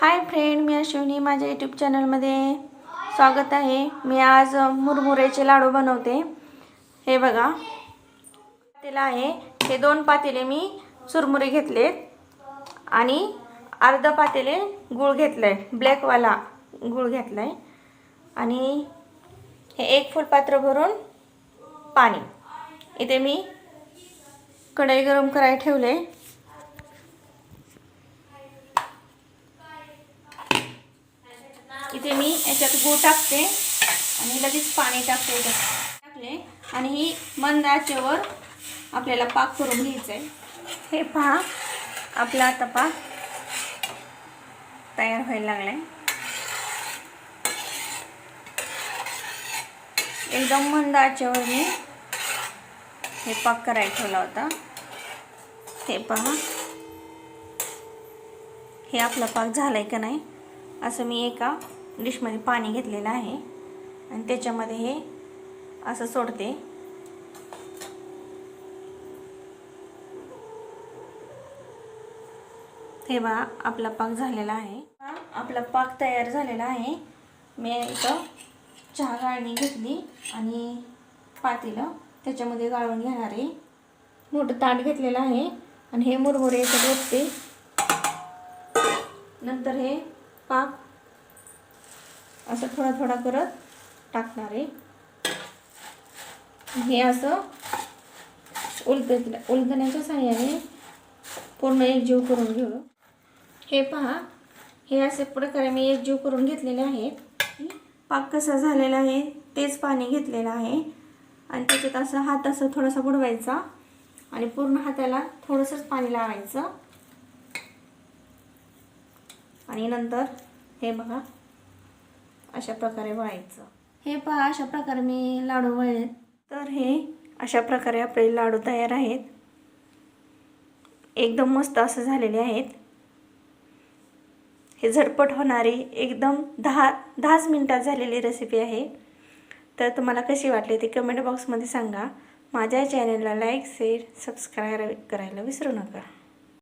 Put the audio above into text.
Hi friend मी अश्विनी माझ्या YouTube चॅनलमध्ये स्वागत आहे. मी आज मुरमुरेचे लाडू बनवते. हे बघा. पातेलं आहे. हे दोन पातेले मी चुरमुरे घेतलेत आणि अर्ध पातेले गूळ घेतलं आहे ब्लॅकवाला गूळ घेतला आहे आणि हे एक फुलपात्र भरून पाणी. इथे मी कढई गरम करायला ठेवले इथे मी याच्यात गूळ टाकते आणि लगेच पाणी टाकते टाकले. आणि ही मंद आचेवर आपल्याला पाक करून घ्यायचं आहे हे पहा आपला आता पाक तयार व्हायला लागला आहे एकदम मंद आचेवर मी हे पाक करायला ठेवला होता. हे पहा. हे आपला पाक झाला आहे का नाही? असं मी एका डिशमध्ये पाणी घेतलेलं आहे. आणि त्याच्यामध्ये हे असं सोडते. तेव्हा आपला पाक झालेला आहे. आपला पाक तयार झालेला आहे. मी इथं चहा गाळणी घेतली आणि पातेलं त्याच्यामध्ये गाळून घेणार आहे. मोठं ताट घेतलेलं आहे आणि हे मुरमुरे याच्यात ओतते नंतर हे पाक असं थोडा थोडा करत टाकणार आहे. हे असं उलट उलटण्याच्या साह्याने पूर्ण एकजीव करून घेऊ. हे पहा हे असे प्रकारे मी एकजीव करून घेतलेले आहेत. पाक कसा झालेला आहे तेच पाणी घेतलेलं आहे. आणि त्याच्यात असं हात असं थोडासा बुडवायचा आणि पूर्ण हाताला थोडंसंच पाणी लावायचं. आणि नंतर हे बघा अशा प्रकारे वळायचं हे पहा अशा प्रकारे मी लाडू वळलेत तर हे अशा प्रकारे आपले लाडू तयार आहेत. एकदम मस्त असं झालेले आहेत. हे झटपट होणारी एकदम दहा दहाच मिनटात झालेली रेसिपी आहे. तर तुम्हाला कशी वाटली ते कमेंट बॉक्समध्ये सांगा. माझ्या चॅनलला लाईक शेअर सबस्क्राईब करायला विसरू नका.